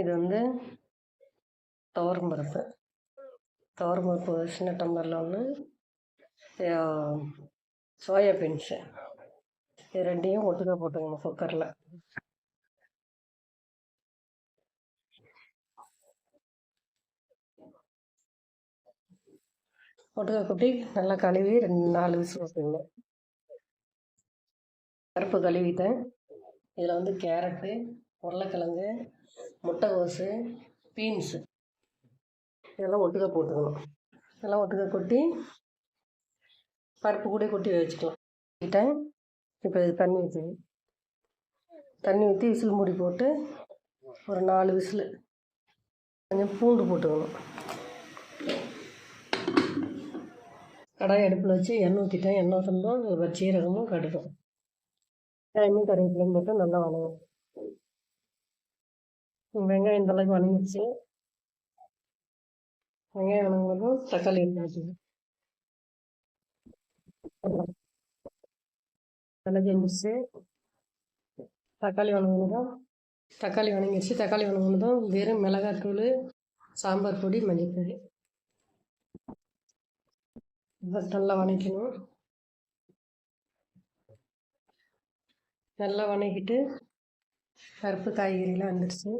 இது வந்து துவரம் பருப்பு. துவரம் பருப்பு சின்ன டம்ளரில் ஒன்று சோயா பீன்ஸு இது ரெண்டையும் ஒட்டுக்கா போட்டுக்கணும் குக்கரில் ஒட்டுக்கா கொட்டி நல்லா கழுவி ரெண்டு நாலு விசில் விட்டுக்கணும் பருப்பு கழுவிட்டேன். இதில் வந்து கேரட்டு உருளைக்கிழங்கு முட்டைகோஸு பீன்ஸு. இதெல்லாம் ஒட்டுக்கா போட்டுக்கணும். இதெல்லாம் ஒட்டுக்கா கொட்டி பருப்பு கூட கொட்டி வச்சுக்கலாம். விட்டேன் இப்போ இது தண்ணி ஊற்றி தண்ணி ஊற்றி விசில் மூடி போட்டு ஒரு நாலு விசில். கொஞ்சம் பூண்டு போட்டுக்கணும். கடாய் அடுப்பில் வச்சு எண்ணெய் ஊற்றிட்டேன் எண்ணெய் ஊற்றணும் சீரகமும் கடுகும். வெங்காயமும் கருவேப்பிலையும் போட்டு நல்லா வணங்கும் வெங்காயம் இந்த அளவுக்கு வணங்கிடுச்சு வெங்காயம் வணங்கும்போது தக்காளி ஊற்றி நல்லா செஞ்சிருச்சு தக்காளி வணங்கினதும் தக்காளி வணங்கிடுச்சு தக்காளி வணங்கினதும் வெறும் மிளகாத்தூள் சாம்பார் பொடி மஞ்சள் நல்லா வணக்கணும். நல்லா வணக்கிட்டு பருப்பு காய்கறிலாம் வந்துடுச்சு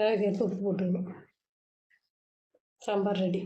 தேவைக்கேற்ப உப்பு போட்டுக்கணும் சாம்பார் ரெடி